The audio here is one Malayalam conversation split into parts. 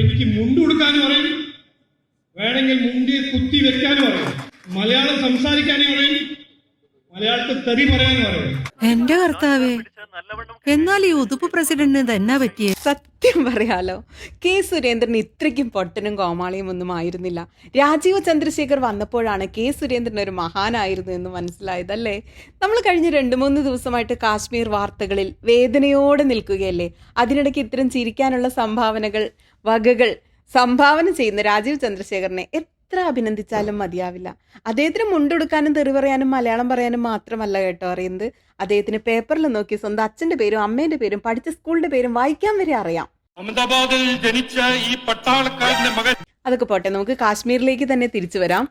എനിക്ക് മുണ്ട് കൊടുക്കാനും പറയും വേണമെങ്കിൽ മുണ്ടി കുത്തി വെക്കാനും പറയും മലയാളം സംസാരിക്കാനും പറയും മലയാളത്തെ തെറി പറയാനും പറയും എന്റെ കർത്താവേ എന്നാൽ ഈ ഉതുപ്പ് പ്രസിഡന്റിന് തന്നെ പറ്റിയേ? സത്യം പറയാലോ കെ സുരേന്ദ്രൻ ഇത്രയ്ക്കും പൊട്ടനും കോമാളിയും ഒന്നും ആയിരുന്നില്ല. രാജീവ് ചന്ദ്രശേഖർ വന്നപ്പോഴാണ് കെ സുരേന്ദ്രൻ ഒരു മഹാനായിരുന്നു എന്ന് മനസ്സിലായതല്ലേ? നമ്മൾ കഴിഞ്ഞ രണ്ട് മൂന്ന് ദിവസമായിട്ട് കാശ്മീർ വാർത്തകളിൽ വേദനയോടെ നിൽക്കുകയല്ലേ? അതിനിടയ്ക്ക് ഇത്തരം ചിരിക്കാനുള്ള സംഭാവനകൾ വകകൾ സംഭാവന ചെയ്യുന്ന രാജീവ് ചന്ദ്രശേഖരനെ എത്ര അഭിനന്ദിച്ചാലും മതിയാവില്ല അദ്ദേഹത്തിന് മുണ്ടെടുക്കാനും തെറി പറയാനും മലയാളം പറയാനും മാത്രമല്ല കേട്ടോ അറിയുന്നത് അദ്ദേഹത്തിന് പേപ്പറിൽ നോക്കി സ്വന്തം അച്ഛന്റെ പേരും അമ്മേന്റെ പേരും പഠിച്ച സ്കൂളിന്റെ പേരും വായിക്കാൻ വരെ അറിയാം അഹമ്മദാബാദിൽ ജനിച്ച ഈ പട്ടാളക്കാരന്റെ മകൻ അതൊക്കെ പോട്ടെ നമുക്ക് കാശ്മീരിലേക്ക് തന്നെ തിരിച്ചു വരാം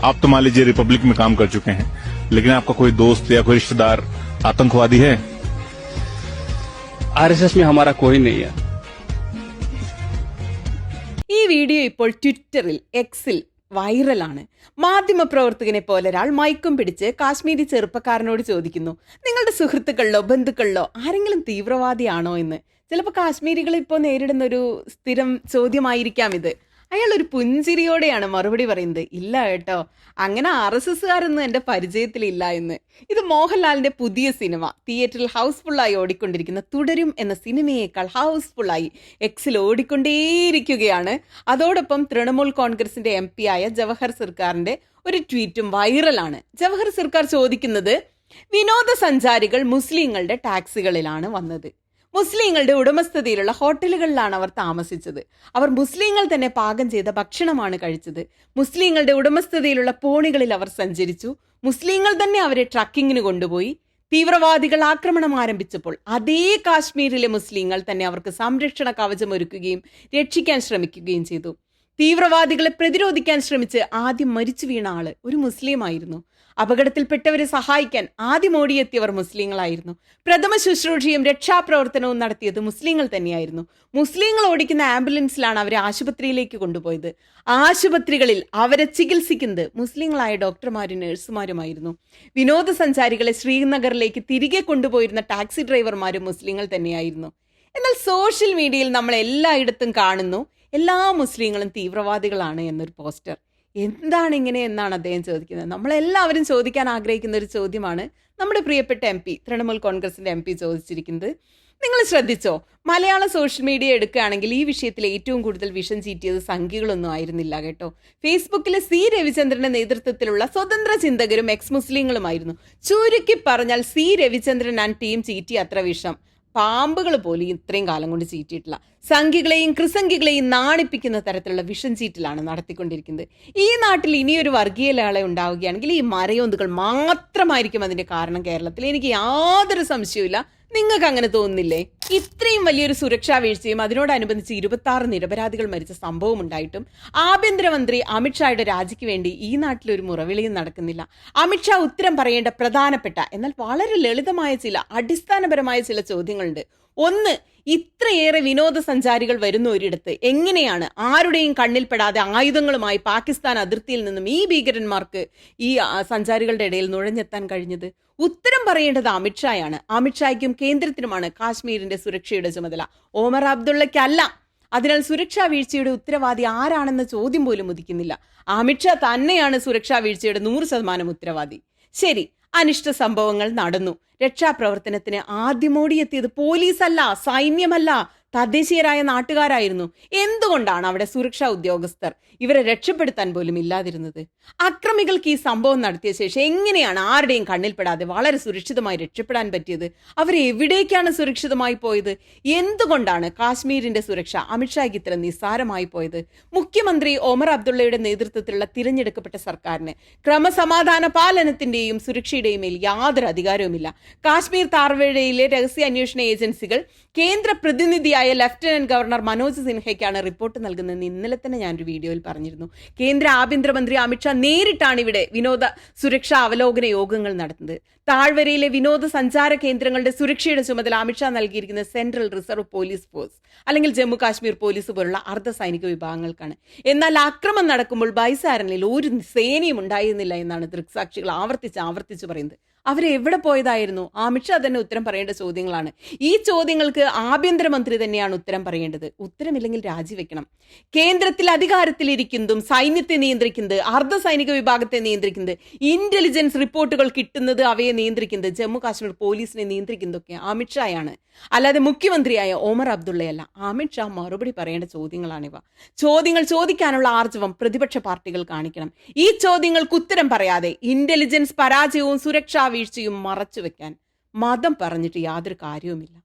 आप तो मान लीजिए रिपब्लिक में काम कर चुके हैं लेकिन आपका कोई दोस्त या कोई रिश्तेदार आतंकवादी है आरएसएस में हमारा कोई नहीं है ഈ വീഡിയോ ഇപ്പോൾ ട്വിറ്ററിൽ എക്സിൽ വൈറലാണ്. മാധ്യമപ്രവർത്തകനെ പോലെ ഒരാൾ മയക്കും പിടിച്ച് കാശ്മീരി ചെറുപ്പക്കാരനോട് ചോദിക്കുന്നു നിങ്ങളുടെ സുഹൃത്തുക്കളിലോ ബന്ധുക്കളിലോ ആരെങ്കിലും തീവ്രവാദിയാണോ എന്ന്? ചിലപ്പോൾ കാശ്മീരികൾ ഇപ്പോൾ നേരിടുന്ന ഒരു സ്ഥിരം ചോദ്യമായിരിക്കാം ഇത്. അയാൾ ഒരു പുഞ്ചിരിയോടെയാണ് മറുപടി പറയുന്നത്. ഇല്ല കേട്ടോ. അങ്ങനെ ആർ എസ് എസ്സുകാരൊന്നും എന്റെ പരിചയത്തിലില്ല എന്ന്. ഇത് മോഹൻലാലിന്റെ പുതിയ സിനിമ. തിയേറ്ററിൽ ഹൗസ്ഫുള്ളായി ഓടിക്കൊണ്ടിരിക്കുന്ന തുടരും എന്ന സിനിമയേക്കാൾ ഹൗസ്ഫുള്ളായി എക്സിൽ ഓടിക്കൊണ്ടേയിരിക്കുകയാണ്. അതോടൊപ്പം തൃണമൂൽ കോൺഗ്രസിന്റെ എം ആയ ജവഹർ സർക്കാരിന്റെ ഒരു ട്വീറ്റും വൈറലാണ്. ജവഹർ സർക്കാർ ചോദിക്കുന്നത് വിനോദസഞ്ചാരികൾ മുസ്ലിങ്ങളുടെ ടാക്സികളിലാണ് വന്നത്. മുസ്ലിങ്ങളുടെ ഉടമസ്ഥതയിലുള്ള ഹോട്ടലുകളിലാണ് അവർ താമസിച്ചത്. അവർ മുസ്ലിങ്ങൾ തന്നെ പാകം ചെയ്ത ഭക്ഷണമാണ് കഴിച്ചത്. മുസ്ലിങ്ങളുടെ ഉടമസ്ഥതയിലുള്ള പോണികളിൽ അവർ സഞ്ചരിച്ചു. മുസ്ലിങ്ങൾ തന്നെ അവരെ ട്രക്കിങ്ങിന് കൊണ്ടുപോയി. തീവ്രവാദികൾ ആക്രമണം ആരംഭിച്ചപ്പോൾ അതേ കാശ്മീരിലെ മുസ്ലിങ്ങൾ തന്നെ അവർക്ക് സംരക്ഷണ കവചം ഒരുക്കുകയും രക്ഷിക്കാൻ ശ്രമിക്കുകയും ചെയ്തു. തീവ്രവാദികളെ പ്രതിരോധിക്കാൻ ശ്രമിച്ച് ആദ്യം മരിച്ചു വീണ ആൾ ഒരു മുസ്ലിം ആയിരുന്നു. അപകടത്തിൽപ്പെട്ടവരെ സഹായിക്കാൻ ആദ്യം ഓടിയെത്തിയവർ മുസ്ലിങ്ങളായിരുന്നു. പ്രഥമ ശുശ്രൂഷയും രക്ഷാപ്രവർത്തനവും നടത്തിയത് മുസ്ലിങ്ങൾ തന്നെയായിരുന്നു. മുസ്ലിങ്ങൾ ഓടിക്കുന്ന ആംബുലൻസിലാണ് അവരെ ആശുപത്രിയിലേക്ക് കൊണ്ടുപോയത്. ആശുപത്രികളിൽ അവരെ ചികിത്സിക്കുന്നത് മുസ്ലിങ്ങളായ ഡോക്ടർമാരും നഴ്സുമാരുമായിരുന്നു. വിനോദസഞ്ചാരികളെ ശ്രീനഗറിലേക്ക് തിരികെ കൊണ്ടുപോയിരുന്ന ടാക്സി ഡ്രൈവർമാരും മുസ്ലിങ്ങൾ തന്നെയായിരുന്നു. എന്നാൽ സോഷ്യൽ മീഡിയയിൽ നമ്മൾ എല്ലായിടത്തും കാണുന്നു എല്ലാ മുസ്ലിങ്ങളും തീവ്രവാദികളാണ് എന്നൊരു പോസ്റ്റർ. എന്താണ് ഇങ്ങനെ എന്നാണ് അദ്ദേഹം ചോദിക്കുന്നത്. നമ്മളെല്ലാവരും ചോദിക്കാൻ ആഗ്രഹിക്കുന്ന ഒരു ചോദ്യമാണ് നമ്മുടെ പ്രിയപ്പെട്ട എം പി തൃണമൂൽ കോൺഗ്രസിന്റെ എം പി ചോദിച്ചിരിക്കുന്നത്. നിങ്ങൾ ശ്രദ്ധിച്ചോ? മലയാള സോഷ്യൽ മീഡിയ എടുക്കുകയാണെങ്കിൽ ഈ വിഷയത്തിൽ ഏറ്റവും കൂടുതൽ വിഷം ചീറ്റിയത് സംഖ്യകളൊന്നും ആയിരുന്നില്ല കേട്ടോ. ഫേസ്ബുക്കിലെ സി രവിചന്ദ്രന്റെ നേതൃത്വത്തിലുള്ള സ്വതന്ത്ര ചിന്തകരും എക്സ് മുസ്ലിങ്ങളുമായിരുന്നു. ചുരുക്കി പറഞ്ഞാൽ സി രവിചന്ദ്രൻ ആൻഡ് ടീം ചീറ്റി അത്ര വിഷം. പാമ്പുകൾ പോലും ഇത്രയും കാലം കൊണ്ട് ചീറ്റിയിട്ടില്ല. സംഖ്യകളെയും കൃസംഖ്യകളെയും നാണിപ്പിക്കുന്ന തരത്തിലുള്ള വിഷൻ ചീറ്റിലാണ് നടത്തിക്കൊണ്ടിരിക്കുന്നത്. ഈ നാട്ടിൽ ഇനിയൊരു വർഗീയ ലാളെ ഉണ്ടാവുകയാണെങ്കിൽ ഈ മരയോന്തുകൾ മാത്രമായിരിക്കും അതിന്റെ കാരണം കേരളത്തിൽ. എനിക്ക് യാതൊരു സംശയവുമില്ല. നിങ്ങൾക്ക് അങ്ങനെ തോന്നുന്നില്ലേ? ഇത്രയും വലിയൊരു സുരക്ഷാ വീഴ്ചയും അതിനോടനുബന്ധിച്ച് ഇരുപത്തി ആറ് നിരപരാധികൾ മരിച്ച സംഭവം ഉണ്ടായിട്ടും ആഭ്യന്തരമന്ത്രി അമിത്ഷായുടെ രാജിക്ക് വേണ്ടി ഈ നാട്ടിൽ ഒരു മുറവിളിയും നടക്കുന്നില്ല. അമിത്ഷാ ഉത്തരം പറയേണ്ട പ്രധാനപ്പെട്ട എന്നാൽ വളരെ ലളിതമായ ചില അടിസ്ഥാനപരമായ ചില ചോദ്യങ്ങളുണ്ട്. ഒന്ന് ഇത്രയേറെ വിനോദസഞ്ചാരികൾ വരുന്ന ഒരിടത്ത് എങ്ങനെയാണ് ആരുടെയും കണ്ണിൽപ്പെടാതെ ആയുധങ്ങളുമായി പാകിസ്ഥാൻ അതിർത്തിയിൽ നിന്നും ഈ ഭീകരന്മാർക്ക് ഈ സഞ്ചാരികളുടെ ഇടയിൽ നുഴഞ്ഞെത്താൻ കഴിഞ്ഞത്? ഉത്തരം പറയേണ്ടത് അമിത്ഷായാണ് അമിത്ഷായ്ക്കും കേന്ദ്രത്തിനുമാണ് കാശ്മീരിന്റെ സുരക്ഷയുടെ ചുമതല. ഓമർ അബ്ദുള്ളയ്ക്കല്ല അതിനാൽ സുരക്ഷാ വീഴ്ചയുടെ ഉത്തരവാദി ആരാണെന്ന ചോദ്യം പോലും ഉദിക്കുന്നില്ല. അമിത്ഷാ തന്നെയാണ് സുരക്ഷാ വീഴ്ചയുടെ നൂറ് ശതമാനം ഉത്തരവാദി. ശരി അനിഷ്ട സംഭവങ്ങൾ നടന്നു. രക്ഷാപ്രവർത്തനത്തിന് ആദ്യമോടിയെത്തിയത് പോലീസല്ല സൈന്യമല്ല തദ്ദേശീയരായ നാട്ടുകാരായിരുന്നു. എന്തുകൊണ്ടാണ് അവിടെ സുരക്ഷാ ഉദ്യോഗസ്ഥർ ഇവരെ രക്ഷപ്പെടുത്താൻ പോലും ഇല്ലാതിരുന്നത്? അക്രമികൾക്ക് ഈ സംഭവം നടത്തിയ ശേഷം എങ്ങനെയാണ് ആരുടെയും കണ്ണിൽപ്പെടാതെ വളരെ സുരക്ഷിതമായി രക്ഷപ്പെടാൻ പറ്റിയത്? അവർ എവിടേക്കാണ് സുരക്ഷിതമായി പോയത്? എന്തുകൊണ്ടാണ് കാശ്മീരിന്റെ സുരക്ഷ അമിത്ഷായ്ക്ക് ഇത്ര നിസ്സാരമായി പോയത്? മുഖ്യമന്ത്രി ഒമർ അബ്ദുള്ളയുടെ നേതൃത്വത്തിലുള്ള തിരഞ്ഞെടുക്കപ്പെട്ട സർക്കാരിന് ക്രമസമാധാന പാലനത്തിന്റെയും സുരക്ഷയുടെയും മേൽ യാതൊരു അധികാരവുമില്ല. കാശ്മീർ താർവേഴയിലെ രഹസ്യാന്വേഷണ ഏജൻസികൾ കേന്ദ്ര പ്രതിനിധിയായ ലഫ്റ്റനന്റ് ഗവർണർ മനോജ് സിൻഹയ്ക്കാണ് റിപ്പോർട്ട് നൽകുന്നതെന്ന് ഇന്നലെ തന്നെ ഞാനൊരു വീഡിയോയിൽ പറഞ്ഞിരുന്നു. കേന്ദ്ര ആഭ്യന്തരമന്ത്രി അമിത്ഷാ നേരിട്ടാണ് ഇവിടെ വിനോദ സുരക്ഷാ അവലോകന യോഗങ്ങൾ നടത്തുന്നത്. താഴ്വരയിലെ വിനോദസഞ്ചാര കേന്ദ്രങ്ങളുടെ സുരക്ഷയുടെ ചുമതല അമിത്ഷാ നൽകിയിരിക്കുന്ന സെൻട്രൽ റിസർവ് പോലീസ് ഫോഴ്സ് അല്ലെങ്കിൽ ജമ്മു കാശ്മീർ പോലീസ് പോലുള്ള അർദ്ധ സൈനിക വിഭാഗങ്ങൾക്കാണ്. എന്നാൽ ആക്രമണം നടക്കുമ്പോൾ ബൈസാരനിൽ ഒരു സേനയും ഉണ്ടായിരുന്നില്ല എന്നാണ് ദൃക്സാക്ഷികൾ ആവർത്തിച്ച് ആവർത്തിച്ച് പറയുന്നത്. അവരെവിടെ പോയതായിരുന്നു? അമിത്ഷാ തന്നെ ഉത്തരം പറയേണ്ട ചോദ്യങ്ങളാണ്. ഈ ചോദ്യങ്ങൾക്ക് ആഭ്യന്തരമന്ത്രി തന്നെയാണ് ഉത്തരം പറയേണ്ടത്. ഉത്തരമില്ലെങ്കിൽ രാജിവെക്കണം. കേന്ദ്രത്തിൽ അധികാരത്തിലിരിക്കുന്നതും സൈന്യത്തെ നിയന്ത്രിക്കുന്നത് അർദ്ധ സൈനിക വിഭാഗത്തെ നിയന്ത്രിക്കുന്നത് ഇന്റലിജൻസ് റിപ്പോർട്ടുകൾ കിട്ടുന്നത് അവയെ നിയന്ത്രിക്കുന്നത് ജമ്മു കാശ്മീർ പോലീസിനെ നിയന്ത്രിക്കുന്നതൊക്കെ അമിത്ഷായാണ്. അല്ലാതെ മുഖ്യമന്ത്രിയായ ഒമർ അബ്ദുള്ളയല്ല. അമിത്ഷാ മറുപടി പറയേണ്ട ചോദ്യങ്ങളാണിവ ചോദ്യങ്ങൾ ചോദിക്കാനുള്ള ആർജവം പ്രതിപക്ഷ പാർട്ടികൾ കാണിക്കണം. ഈ ചോദ്യങ്ങൾക്ക് ഉത്തരം പറയാതെ ഇന്റലിജൻസ് പരാജയവും സുരക്ഷാ വീഴ്ചയും മറച്ചു വെക്കാൻ മതം പറഞ്ഞിട്ട് യാതൊരു കാര്യവുമില്ല.